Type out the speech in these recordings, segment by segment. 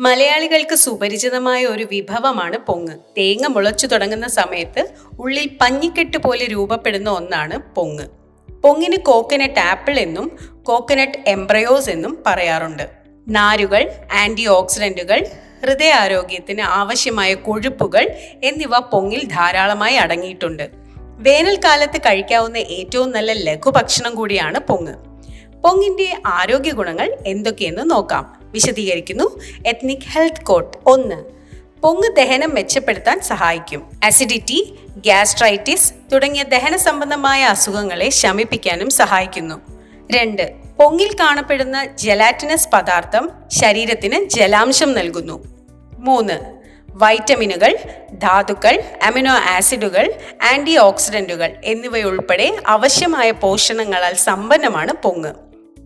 മലയാളികൾക്ക് സുപരിചിതമായ ഒരു വിഭവമാണ് പൊങ്ങ്. തേങ്ങ മുളച്ചു തുടങ്ങുന്ന സമയത്ത് ഉള്ളിൽ പഞ്ഞിക്കെട്ട് പോലെ രൂപപ്പെടുന്ന ഒന്നാണ് പൊങ്ങ്. പൊങ്ങിന് കോക്കനട്ട് ആപ്പിൾ എന്നും കോക്കനട്ട് എംബ്രയോസ് എന്നും പറയാറുണ്ട്. നാരുകൾ ആന്റി ഓക്സിഡന്റുകൾ ഹൃദയാരോഗ്യത്തിന് ആവശ്യമായ കൊഴുപ്പുകൾ എന്നിവ പൊങ്ങിൽ ധാരാളമായി അടങ്ങിയിട്ടുണ്ട്. വേനൽക്കാലത്ത് കഴിക്കാവുന്ന ഏറ്റവും നല്ല ലഘുഭക്ഷണം കൂടിയാണ് പൊങ്ങ്. പൊങ്ങിന്റെ ആരോഗ്യ ഗുണങ്ങൾ എന്തൊക്കെയെന്ന് നോക്കാം. വിശദീകരിക്കുന്നു. എത്നിക് ഹെൽത്ത് കോട്ട് ഒന്ന്. പൊങ്ങ് ദഹനം മെച്ചപ്പെടുത്താൻ സഹായിക്കും. അസിഡിറ്റി ഗ്യാസ്ട്രൈറ്റിസ് തുടങ്ങിയ ദഹന സംബന്ധമായ അസുഖങ്ങളെ ശമിപ്പിക്കാനും സഹായിക്കുന്നു. രണ്ട്. പൊങ്ങിൽ കാണപ്പെടുന്ന ജലാറ്റിനസ് പദാർത്ഥം ശരീരത്തിന് ജലാംശം നൽകുന്നു. മൂന്ന്. വൈറ്റമിനുകൾ ധാതുക്കൾ അമിനോ ആസിഡുകൾ ആന്റി ഓക്സിഡന്റുകൾ എന്നിവയുൾപ്പെടെ ആവശ്യമായ പോഷണങ്ങളാൽ സമ്പന്നമാണ് പൊങ്ങ്.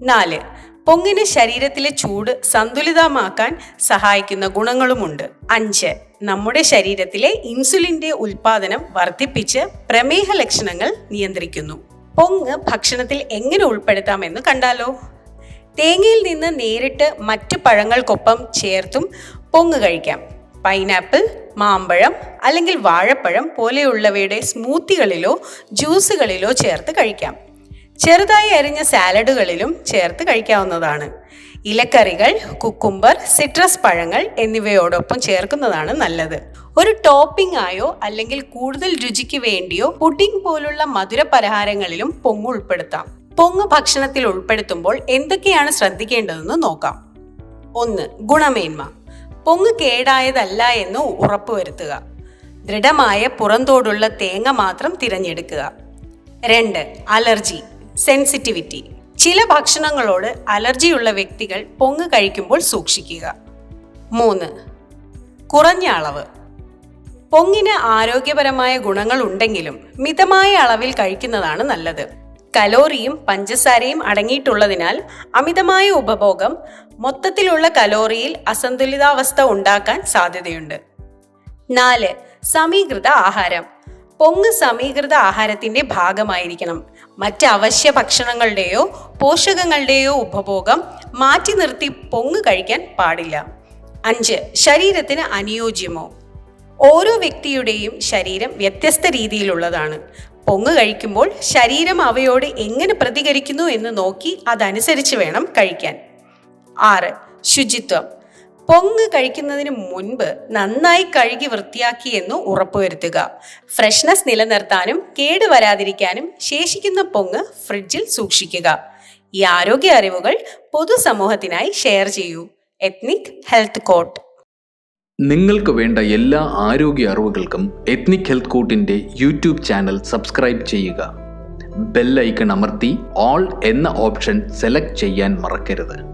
നാല്. പൊങ്ങിന് ശരീരത്തിലെ ചൂട് സന്തുലിതമാക്കാൻ സഹായിക്കുന്ന ഗുണങ്ങളുമുണ്ട്. അഞ്ച്. നമ്മുടെ ശരീരത്തിലെ ഇൻസുലിന്റെ ഉൽപാദനം വർദ്ധിപ്പിച്ച് പ്രമേഹ ലക്ഷണങ്ങൾ നിയന്ത്രിക്കുന്നു. പൊങ്ങ് ഭക്ഷണത്തിൽ എങ്ങനെ ഉൾപ്പെടുത്താമെന്ന് കണ്ടാലോ? തേങ്ങയിൽ നിന്ന് നേരിട്ട് മറ്റ് പഴങ്ങൾക്കൊപ്പം ചേർത്തും പൊങ്ങ് കഴിക്കാം. പൈനാപ്പിൾ മാമ്പഴം അല്ലെങ്കിൽ വാഴപ്പഴം പോലെയുള്ളവയുടെ സ്മൂത്തികളിലോ ജ്യൂസുകളിലോ ചേർത്ത് കഴിക്കാം. ചെറുതായി അരിഞ്ഞ സാലഡുകളിലും ചേർത്ത് കഴിക്കാവുന്നതാണ്. ഇലക്കറികൾ കുക്കുംബർ സിട്രസ് പഴങ്ങൾ എന്നിവയോടൊപ്പം ചേർക്കുന്നതാണ് നല്ലത്. ഒരു ടോപ്പിംഗ് ആയോ അല്ലെങ്കിൽ കൂടുതൽ രുചിക്ക് വേണ്ടിയോ പുഡിംഗ് പോലുള്ള മധുര പലഹാരങ്ങളിലും പൊങ്ങ് ഉൾപ്പെടുത്താം. പൊങ്ങ് ഭക്ഷണത്തിൽ ഉൾപ്പെടുത്തുമ്പോൾ എന്തൊക്കെയാണ് ശ്രദ്ധിക്കേണ്ടതെന്ന് നോക്കാം. ഒന്ന് ഗുണമേന്മ. പൊങ്ങ് കേടായതല്ല എന്ന് ഉറപ്പുവരുത്തുക. ദൃഢമായ പുറന്തോടുള്ള തേങ്ങ മാത്രം തിരഞ്ഞെടുക്കുക. രണ്ട് അലർജി. സെൻസിറ്റിവിറ്റി. ചില ഭക്ഷണങ്ങളോട് അലർജിയുള്ള വ്യക്തികൾ പൊങ്ങ് കഴിക്കുമ്പോൾ സൂക്ഷിക്കുക. മൂന്ന് കുറഞ്ഞ അളവ്. പൊങ്ങിന് ആരോഗ്യപരമായ ഗുണങ്ങൾ ഉണ്ടെങ്കിലും മിതമായ അളവിൽ കഴിക്കുന്നതാണ് നല്ലത്. കലോറിയും പഞ്ചസാരയും അടങ്ങിയിട്ടുള്ളതിനാൽ അമിതമായ ഉപഭോഗം മൊത്തത്തിലുള്ള കലോറിയിൽ അസന്തുലിതാവസ്ഥ ഉണ്ടാക്കാൻ സാധ്യതയുണ്ട്. നാല് സമീകൃത ആഹാരം. പൊങ്ങ് സമീകൃത ആഹാരത്തിന്റെ ഭാഗമായിരിക്കണം. മറ്റ് അവശ്യ ഭക്ഷണങ്ങളുടെയോ പോഷകങ്ങളുടെയോ ഉപഭോഗം മാറ്റി നിർത്തി പൊങ്ങ് കഴിക്കാൻ പാടില്ല. അഞ്ച് ശരീരത്തിന് അനുയോജ്യമോ? ഓരോ വ്യക്തിയുടെയും ശരീരം വ്യത്യസ്ത രീതിയിലുള്ളതാണ്. പൊങ്ങ് കഴിക്കുമ്പോൾ ശരീരം അവയോട് എങ്ങനെ പ്രതികരിക്കുന്നു എന്ന് നോക്കി അതനുസരിച്ച് വേണം കഴിക്കാൻ. ആറ് ശുചിത്വം. പൊങ്ങ് കഴിക്കുന്നതിന് മുൻപ് നന്നായി കഴുകി വൃത്തിയാക്കി എന്ന് ഉറപ്പുവരുത്തുക. ഫ്രഷ്നെസ് നിലനിർത്താനും കേട് വരാതിരിക്കാനും ശേഷിക്കുന്ന പൊങ്ങ് ഫ്രിഡ്ജിൽ സൂക്ഷിക്കുക. ഈ ആരോഗ്യ അറിവുകൾ പൊതുസമൂഹത്തിനായി ഷെയർ ചെയ്യൂ. Ethnic health court. നിങ്ങൾക്ക് വേണ്ട എല്ലാ ആരോഗ്യ അറിവുകൾക്കും എത്നിക് ഹെൽത്ത് കോട്ടിന്റെ യൂട്യൂബ് ചാനൽ സബ്സ്ക്രൈബ് ചെയ്യുക. ബെല്ലൈക്കൺ അമർത്തി ഓൾ എന്ന ഓപ്ഷൻ സെലക്ട് ചെയ്യാൻ മറക്കരുത്.